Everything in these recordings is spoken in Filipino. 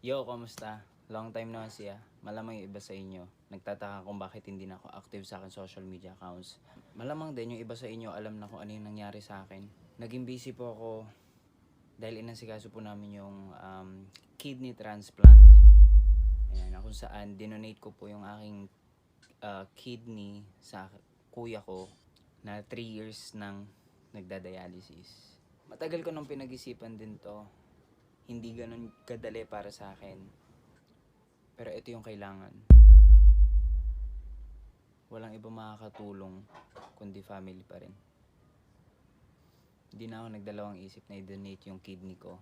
Yo, kamusta? Long time no siya. Malamang yung iba sa inyo. Nagtataka kung bakit hindi na ako active sa akin social media accounts. Malamang din yung iba sa inyo alam na kung ano yung nangyari sa akin. Naging busy po ako dahil inasikaso po namin yung um, kidney transplant. Ayan, na kung saan dinonate ko po yung aking uh, kidney sa kuya ko na 3 years nang nagdadialysis. Matagal ko nung pinag-isipan din to hindi ganun kadali para sa akin. Pero ito yung kailangan. Walang iba makakatulong kundi family pa rin. Hindi na ako nagdalawang isip na i-donate yung kidney ko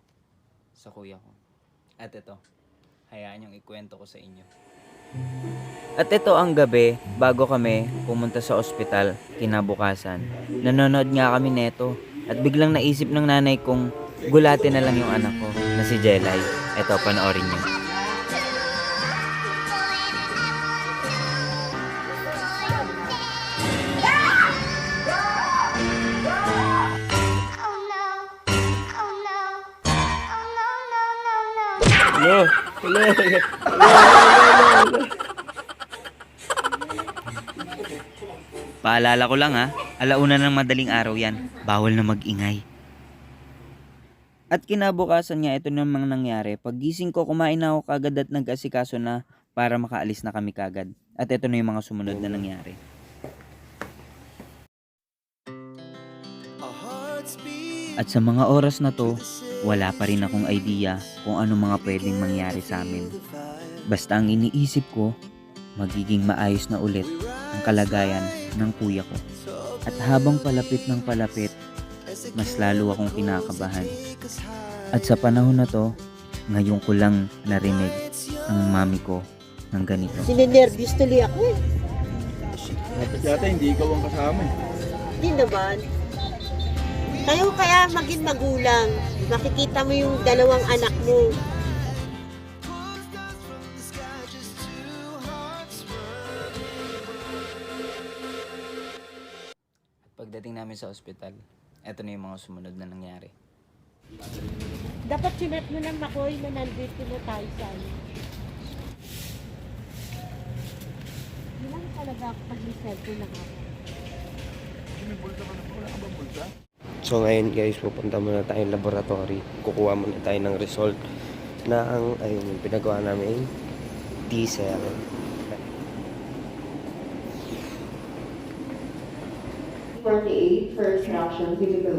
sa kuya ko. At ito, hayaan yung ikwento ko sa inyo. At ito ang gabi bago kami pumunta sa ospital kinabukasan. Nanonood nga kami neto at biglang naisip ng nanay kong gulatin na lang yung anak ko si Jelay. Ito, panoorin niyo. Oh no. No. No, no, no, no. Hello. Paalala ko lang ha, alauna ng madaling araw yan. Bawal na magingay. At kinabukasan nga ito namang nangyari. Paggising ko, kumain na ako kagad at nag-asikaso na para makaalis na kami kagad. At ito na yung mga sumunod na nangyari. At sa mga oras na to, wala pa rin akong idea kung ano mga pwedeng mangyari sa amin. Basta ang iniisip ko, magiging maayos na ulit ang kalagayan ng kuya ko. At habang palapit ng palapit, mas lalo akong kinakabahan. At sa panahon na to, ngayon ko lang narinig ang mami ko ng ganito. Sinenervyos tuloy ako eh. Dapat yata hindi ikaw ang kasama eh. Hindi naman. Kayo kaya maging magulang. Makikita mo yung dalawang anak mo. Pagdating namin sa ospital, eto na yung mga sumunod na nangyari. Dapat sinet mo ng makoy na nandito na tayo sa ano. Lang talaga ako pag may cellphone na ako. So ngayon guys, pupunta muna tayong laboratory. Kukuha muna tayo ng result na ang ayun yung pinagawa namin diesel. Forty-eight for extraction, typical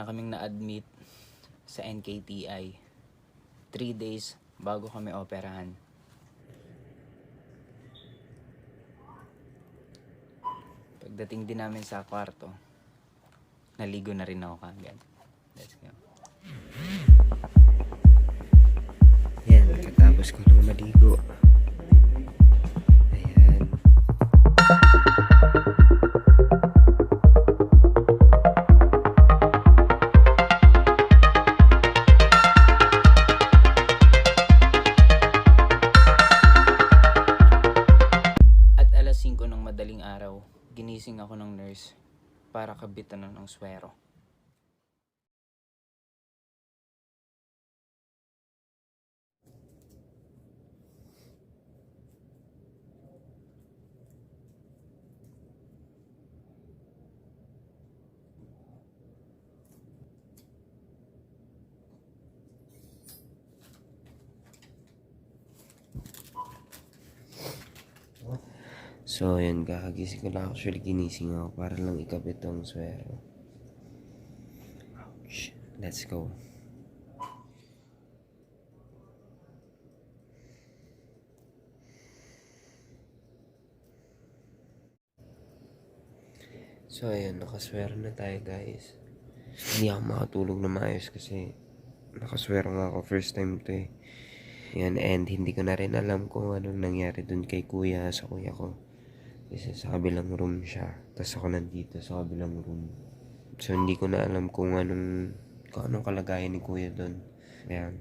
na kaming na-admit sa NKTI. Three days bago kami operahan. Pagdating din namin sa kwarto, naligo na rin ako kagad. Let's go. Yan, katapos ko lang maligo. Ginising ako ng nurse para kabitan ng swero. So, yun, kakagising ko lang actually ginising ako para lang ikabit tong swero. Ouch. Let's go. So, ayun, nakaswero na tayo guys. Hindi ako makatulog na maayos kasi nakaswero nga ako first time to eh. Yan, and hindi ko na rin alam kung anong nangyari dun kay kuya sa kuya ko. Kasi sa kabilang room siya. Tapos ako nandito sa kabilang room. So, hindi ko na alam kung anong, kung anong kalagayan ni kuya dun. Ayan.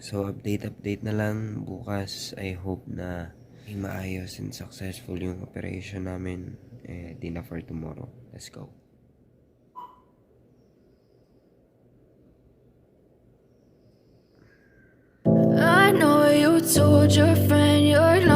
So, update, update na lang. Bukas, I hope na may maayos and successful yung operation namin. Eh, di na for tomorrow. Let's go. I know you told your friend you're not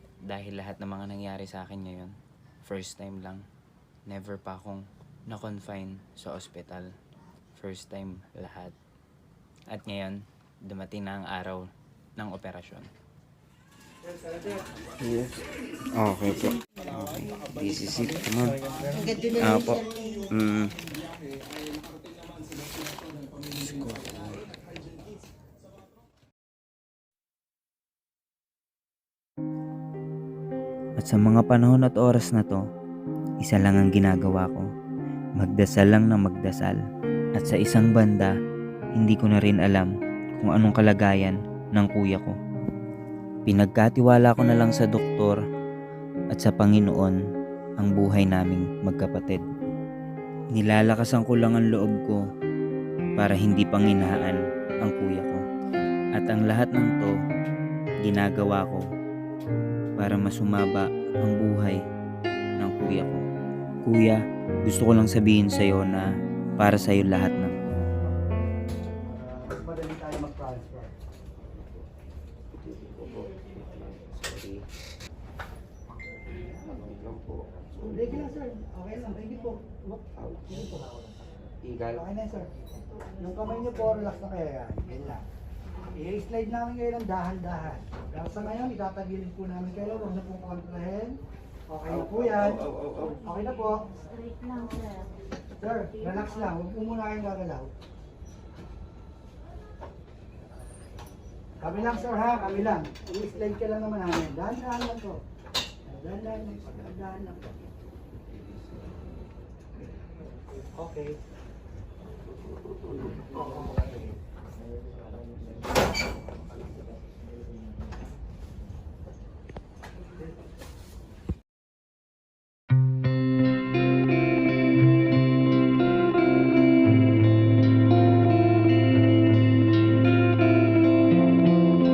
dahil lahat ng mga nangyari sa akin ngayon. First time lang. Never pa akong na-confine sa ospital. First time lahat. At ngayon, dumating na ang araw ng operasyon. Yes. Okay po. Okay. This is it. Come on. Ah, po. Mm. Sa mga panahon at oras na to, isa lang ang ginagawa ko. Magdasal lang ng magdasal. At sa isang banda, hindi ko na rin alam kung anong kalagayan ng kuya ko. Pinagkatiwala ko na lang sa doktor at sa Panginoon ang buhay naming magkapatid. Nilalakasan ko lang ang loob ko para hindi panginahaan ang kuya ko. At ang lahat ng to, ginagawa ko para masumaba ang buhay ng kuya ko. Kuya, gusto ko lang sabihin sa iyo na para sa iyo lahat ng. Madali tayo mag-transfer. Sige lang sir, okay lang, hindi po. Hindi po. Igal. Okay na sir. Yung kamay niyo po, relax na kayo yan. Yan lang. I-slide namin kayo ng dahan-dahan. Pero sa ngayon, itatagilid po namin kayo. Huwag na pong kontrahin. Okay na po yan. Okay na po. Sir, relax lang. Huwag po muna kayong gagalaw. Kami lang sir ha, kami lang. I-slide ka lang naman namin. Dahan-dahan lang po. Dahan-dahan lang. Dahan-dahan lang po. Okay.